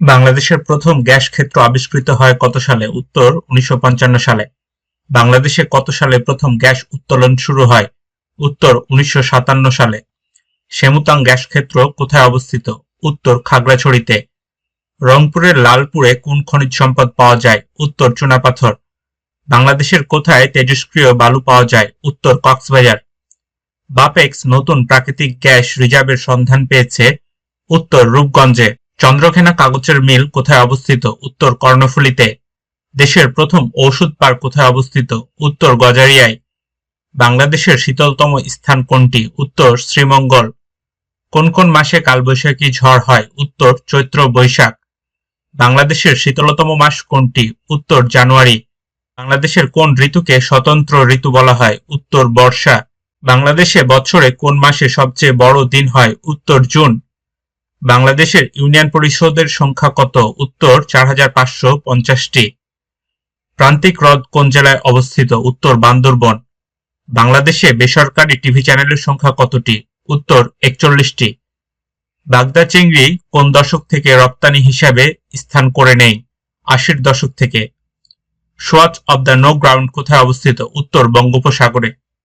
বাংলাদেশের প্রথম গ্যাস ক্ষেত্র আবিষ্কৃত হয় কত সালে? উত্তর, উনিশশো পঞ্চান্ন সালে। বাংলাদেশে কত সালে প্রথম গ্যাস উত্তোলন শুরু হয়? উত্তর, উনিশশো সাতান্ন সালে। সেমুতাং গ্যাস ক্ষেত্র কোথায় অবস্থিত? উত্তর, খাগড়াছড়িতে। রংপুরের লালপুরে কোন খনিজ সম্পদ পাওয়া যায়? উত্তর, চুনাপাথর। বাংলাদেশের কোথায় তেজস্ক্রিয় বালু পাওয়া যায়? উত্তর, কক্সবাজার। বাপেক্স নতুন প্রাকৃতিক গ্যাস রিজার্ভের সন্ধান পেয়েছে উত্তর, রূপগঞ্জে। চন্দ্রঘেনা কাগজের মিল কোথায় অবস্থিত? উত্তর কর্ণফুলীতে। দেশের প্রথম ঔষধ পার্ক কোথায় অবস্থিত? উত্তর গজারিয়ায়। বাংলাদেশের শীতলতম স্থান কোনটি? উত্তর শ্রীমঙ্গল। কোন কোন মাসে কালবৈশাখী ঝড় হয়? উত্তর চৈত্র বৈশাখ। বাংলাদেশের শীতলতম মাস কোনটি? উত্তর জানুয়ারি। বাংলাদেশের কোন ঋতুকে স্বতন্ত্র ঋতু বলা হয়? উত্তর বর্ষা। বাংলাদেশে বছরে কোন মাসে সবচেয়ে বড় দিন হয়? উত্তর জুন। বাংলাদেশের ইউনিয়ন পরিষদের সংখ্যা কত? উত্তর, চার হাজার পাঁচশো পঞ্চাশটি। প্রান্তিক হ্রদ কোন জেলায় অবস্থিত? উত্তর, বান্দরবন। বাংলাদেশে বেসরকারি টিভি চ্যানেলের সংখ্যা কতটি? উত্তর, একচল্লিশটি। বাগদা চিংড়ি কোন দশক থেকে রপ্তানি হিসাবে স্থান করে নেই? আশির দশক থেকে। Swatch of the no ground কোথায় অবস্থিত? উত্তর, বঙ্গোপসাগরে।